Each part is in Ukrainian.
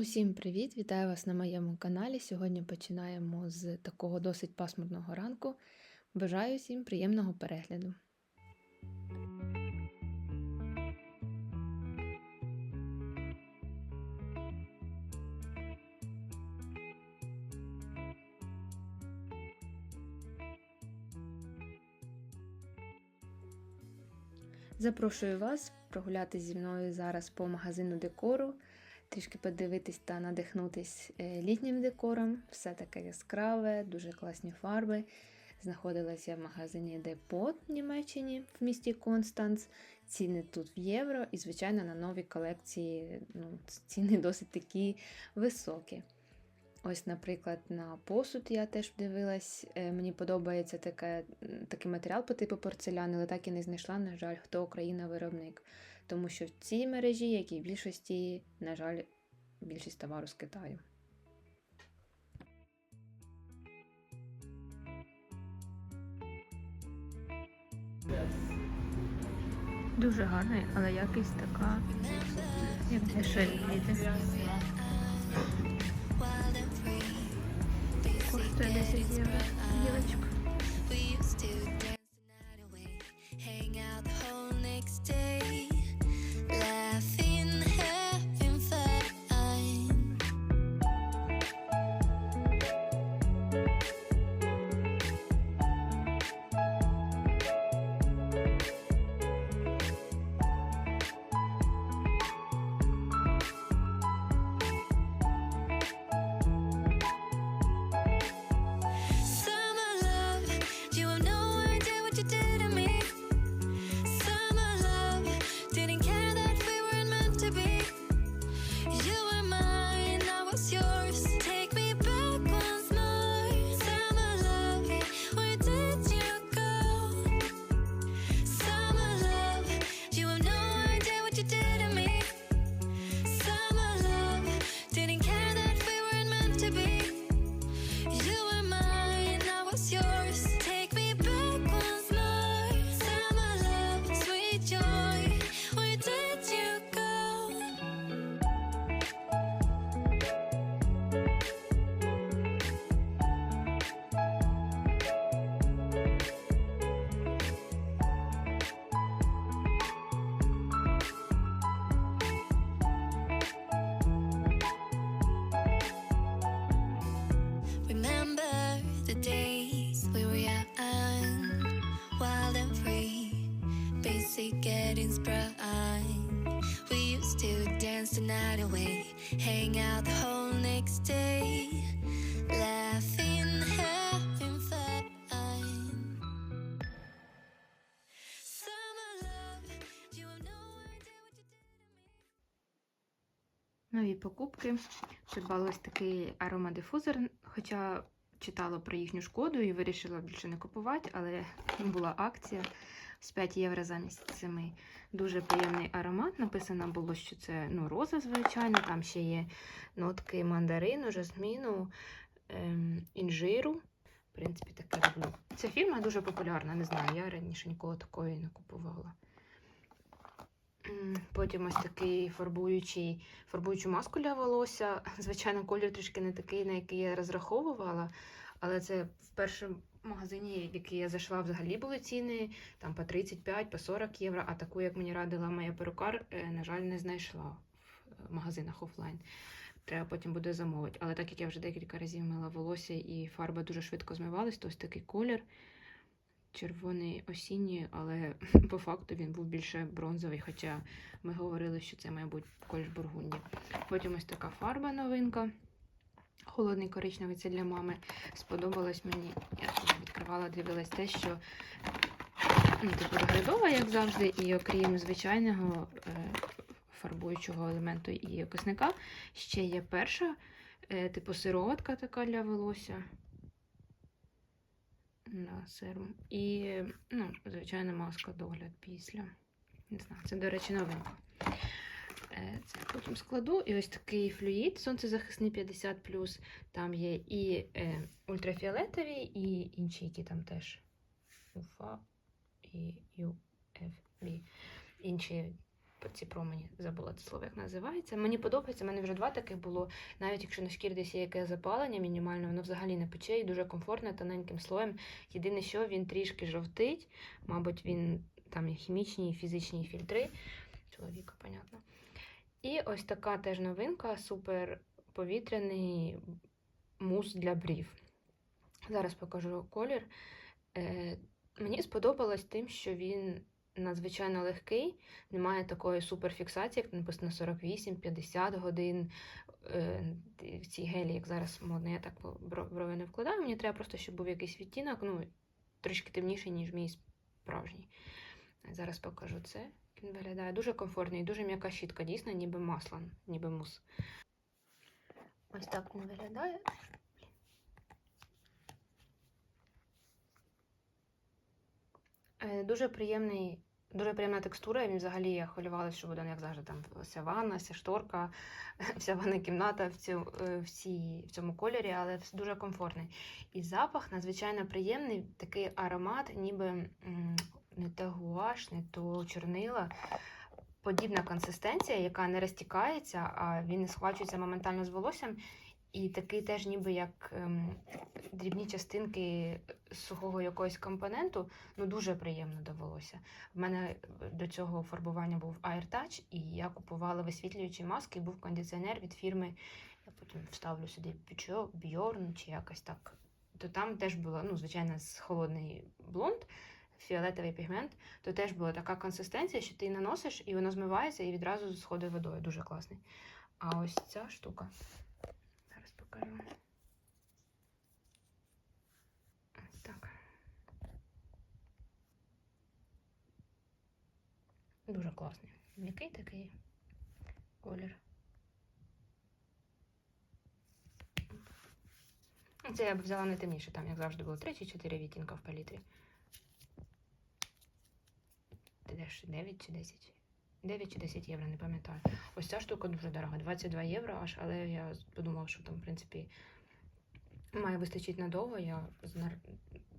Усім привіт! Вітаю вас на моєму каналі. Сьогодні починаємо з такого досить пасмурного ранку. Бажаю всім приємного перегляду. Запрошую вас прогулятися зі мною зараз по магазину декору трішки подивитись та надихнутись е, літнім декором. Все таке яскраве, дуже класні фарби. Знаходилася в магазині Депот в Німеччині в місті Констанц. Ціни тут в євро, і, звичайно, на нові колекції ну, ціни досить такі високі. Ось, наприклад, на посуд я теж дивилась. Е, Мені подобається таке, такий матеріал по типу порцеляни, але так і не знайшла, на жаль, хто Україна-виробник. Тому що в цій мережі, як і в більшості, на жаль, більшість товару з Китаю. Дуже гарний, але якість така, як дешеві квіти. Коштує 10 євро. Дівочка. Getting. We used to dance the night away, hang out the whole next day, laughing, having fun. Summer love, you have no idea what you did to me. Нові покупки. Придбала ось такий аромадифузор, хоча читала про їхню шкоду і вирішила більше не купувати, але була акція з 5 євро замість 7. Дуже приємний аромат. Написано було, що це ну, роза, звичайно. Там ще є нотки мандарину, жасміну, ем, інжиру. В принципі, таке люблю. Ця фірма дуже популярна, не знаю, я раніше ніколи такої не купувала. Потім ось такий фарбуючий, фарбуючу маску для волосся. Звичайно, колір трішки не такий, на який я розраховувала. Але це в першому магазині, в який я зайшла, взагалі були ціни там по 35, по 40 євро. А таку, як мені радила моя перукар, е, на жаль, не знайшла в магазинах офлайн. Треба потім буде замовити. Але так як я вже декілька разів мила волосся і фарба дуже швидко змивалась, то ось такий колір. Червоний осінній, але по факту він був більше бронзовий, хоча ми говорили, що це має бути колір бургунді. Потім ось така фарба новинка. Холодний коричневий це для мами. Сподобалось мені. Я відкривала, дивилась те, що ну, типу доглядова, як завжди, і окрім звичайного е, фарбуючого елементу і окисника, ще є перша, е, типу сироватка така для волосся. На серум. І, ну, звичайно, маска догляд після. Не знаю, це, до речі, новинка. Е, Це потім складу. І ось такий флюїд сонцезахисний 50. Там є і е, ультрафіолетові, і інші, які там теж УФА і UFB. Інші ці промені, забула це слово, як називається. Мені подобається, в мене вже два таких було. Навіть якщо на шкірі десь є якесь запалення мінімальне, воно взагалі не пече і дуже комфортне тоненьким слоєм. Єдине, що він трішки жовтить, мабуть, він там і хімічні, і фізичні фільтри. Чоловіка, понятно. І ось така теж новинка, супер повітряний мус для брів. Зараз покажу колір. Е, мені сподобалось тим, що він надзвичайно легкий, немає такої суперфіксації, як написано 48-50 годин. Е, в цій гелі, як зараз модно, я так бро- брови не вкладаю. Мені треба просто, щоб був якийсь відтінок, ну, трішки темніший, ніж мій справжній. Зараз покажу це. Він виглядає дуже комфортний, дуже м'яка щітка, дійсно, ніби масло, ніби мус. Ось так він виглядає. Дуже приємний, дуже приємна текстура. Він взагалі я хвилювалася, що буде, ну, як завжди, там вся ванна, вся шторка, вся ванна кімната в, цю, е, в, цій, в цьому кольорі, але дуже комфортний. І запах надзвичайно приємний, такий аромат, ніби не то гуаш, не то чорнила. Подібна консистенція, яка не розтікається, а він не схвачується моментально з волоссям. І такий теж ніби як ем, дрібні частинки сухого якогось компоненту, ну дуже приємно до волосся. В мене до цього фарбування був AirTouch, і я купувала висвітлюючі маски, і був кондиціонер від фірми. Я потім вставлю сюди Bjorn чи якось так. То там теж було, ну, звичайно, з холодний блонд, фіолетовий пігмент, то теж була така консистенція, що ти наносиш, і воно змивається і відразу сходить водою. Дуже класний. А ось ця штука. Покажу. Ось так. Дуже класний. М'який такий колір. Це я б взяла не темніше, там, як завжди, було 3 чи 4 відтінка в палітрі. Ти деш 9 чи 10? 9 чи 10 євро, не пам'ятаю. Ось ця штука дуже дорога, 22 євро аж, але я подумала, що там, в принципі, має вистачити надовго. Я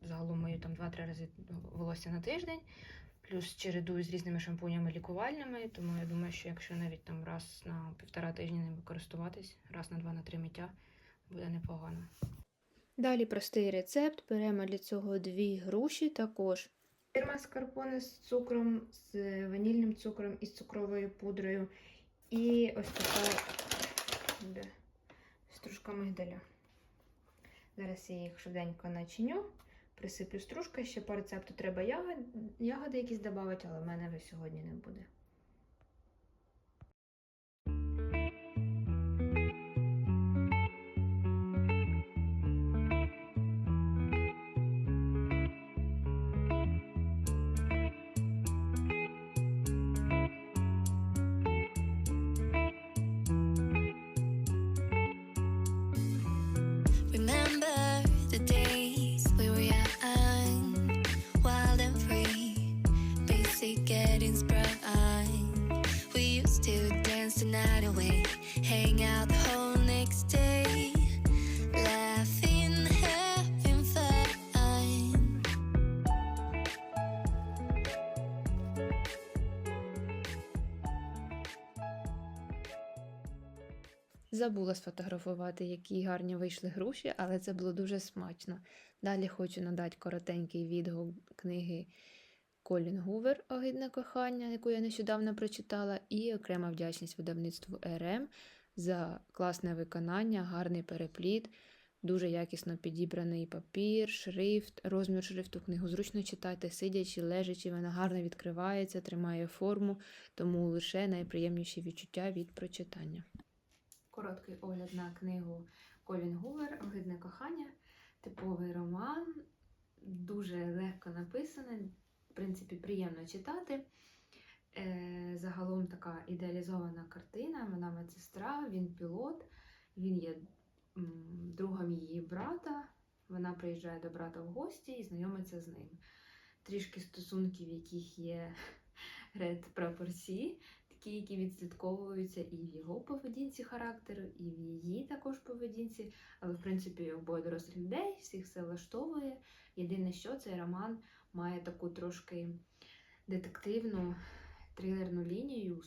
загалом мою там 2-3 рази волосся на тиждень, плюс чередую з різними шампунями лікувальними, тому я думаю, що якщо навіть там раз на півтора тижні ними користуватись, раз на два на три миття, буде непогано. Далі простий рецепт. Беремо для цього дві груші також. Фірма маскарпоне з цукром, з ванільним цукром і з цукровою пудрою. І ось така де, стружка мигдаля. Зараз я їх швиденько начиню, присиплю стружка. Ще по рецепту треба ягоди, ягоди якісь додати, але в мене сьогодні не буде. Basic getting sprung. We used to dance the night away, hang out the whole next day, laughing, having fun. Забула сфотографувати, які гарні вийшли груші, але це було дуже смачно. Далі хочу надати коротенький відгук книги Колін Гувер Огидне кохання, яку я нещодавно прочитала, і окрема вдячність видавництву РМ за класне виконання, гарний перепліт, дуже якісно підібраний папір, шрифт, розмір шрифту книгу зручно читати, сидячи, лежачи, вона гарно відкривається, тримає форму, тому лише найприємніші відчуття від прочитання. Короткий огляд на книгу Колін Гувер Огидне кохання. Типовий роман, дуже легко написаний, в принципі, приємно читати. Е, загалом така ідеалізована картина. Вона медсестра, він пілот, він є другом її брата. Вона приїжджає до брата в гості і знайомиться з ним. Трішки стосунків, яких є ред прапорці, такі, які відслідковуються і в його поведінці характеру, і в її також поведінці. Але, в принципі, обоє дорослих людей, всіх все влаштовує. Єдине, що цей роман має таку трошки детективну трилерну лінію,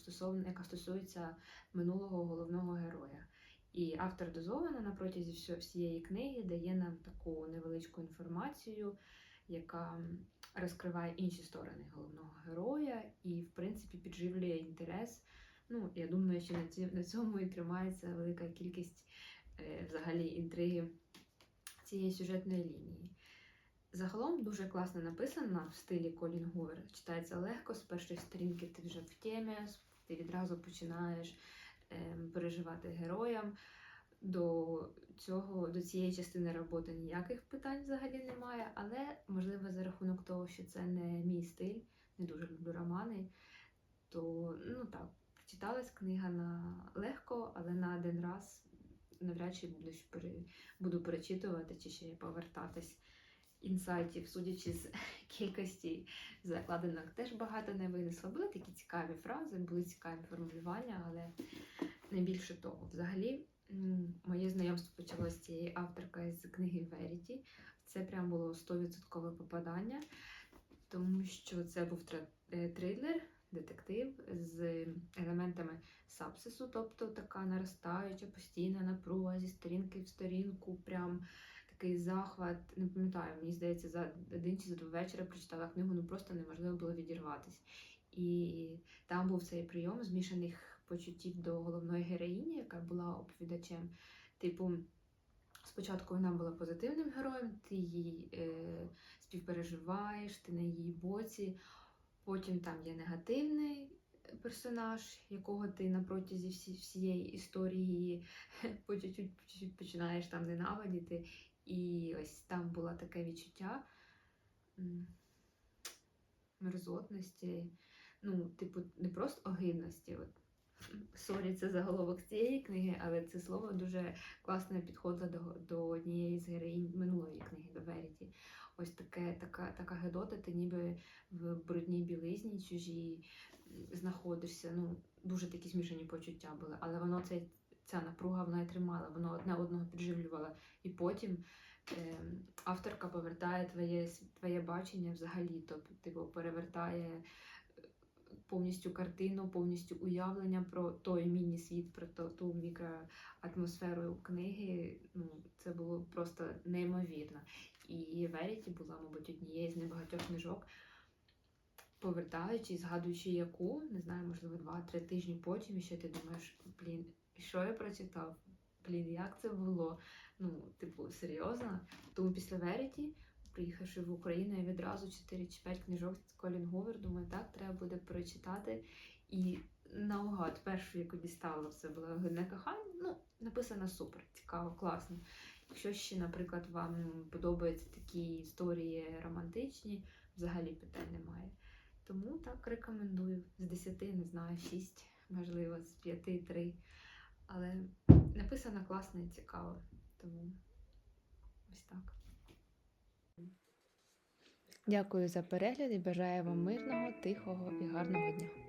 яка стосується минулого головного героя. І автор дозовано на протязі всієї книги дає нам таку невеличку інформацію, яка розкриває інші сторони головного героя і, в принципі, підживлює інтерес. Ну, я думаю, що на, цьому і тримається велика кількість е, взагалі інтриги цієї сюжетної лінії. Загалом дуже класно написано в стилі Колін Гувер. Читається легко, з першої сторінки ти вже в темі, ти відразу починаєш ем, переживати героям. До цього, до цієї частини роботи ніяких питань взагалі немає, але можливо за рахунок того, що це не мій стиль, не дуже люблю романи, то ну так, прочиталась книга на легко, але на один раз навряд чи буду, буду перечитувати чи ще повертатись інсайтів, судячи з кількості закладинок, теж багато не винесла. Були такі цікаві фрази, були цікаві формулювання, але не більше того. Взагалі, моє знайомство почалося з цією авторкою з книги Verity. Це прям було 100% попадання, тому що це був е, трилер, детектив з елементами сапсису, тобто така наростаюча, постійна напруга зі сторінки в сторінку, прям такий захват. Не пам'ятаю, мені здається, за один чи за два вечора прочитала книгу, ну просто неможливо було відірватись. І там був цей прийом змішаних почуттів до головної героїні, яка була оповідачем. Типу, спочатку вона була позитивним героєм, ти її е, співпереживаєш, ти на її боці. Потім там є негативний персонаж, якого ти на протязі всі, всієї історії по чуть-чуть, починаєш там ненавидіти. І ось там було таке відчуття мерзотності, ну, типу, не просто огидності. От. Сорі, це заголовок цієї книги, але це слово дуже класно підходило до, до однієї з героїнь минулої книги до Веріті. Ось таке, така, така гедота, ти ніби в брудній білизні чужій знаходишся. Ну, дуже такі змішані почуття були, але воно це, ця напруга вона і тримала, воно одне одного підживлювало. І потім е, авторка повертає твоє, твоє бачення взагалі, тобто типу, перевертає повністю картину, повністю уявлення про той міні-світ, про ту мікроатмосферу книги. Ну, це було просто неймовірно. І Веріті була, мабуть, однією з небагатьох книжок, повертаючись, згадуючи яку, не знаю, можливо, два-три тижні потім, і ще ти думаєш, блін, що я прочитав? Блін, як це було? Ну, типу, серйозно. Тому після Веріті, приїхавши в Україну, я відразу 4 чи 5 книжок Колін Говер, думаю, так, треба буде перечитати. І наугад, першу, яку дістала, це була «Гидне кохання. Ну, написано супер, цікаво, класно. Якщо ще, наприклад, вам подобаються такі історії романтичні, взагалі питань немає. Тому так рекомендую. З 10, не знаю, 6, можливо, з 5, 3. Але написано класно і цікаво. Тому ось так. Дякую за перегляд і бажаю вам мирного, тихого і гарного дня.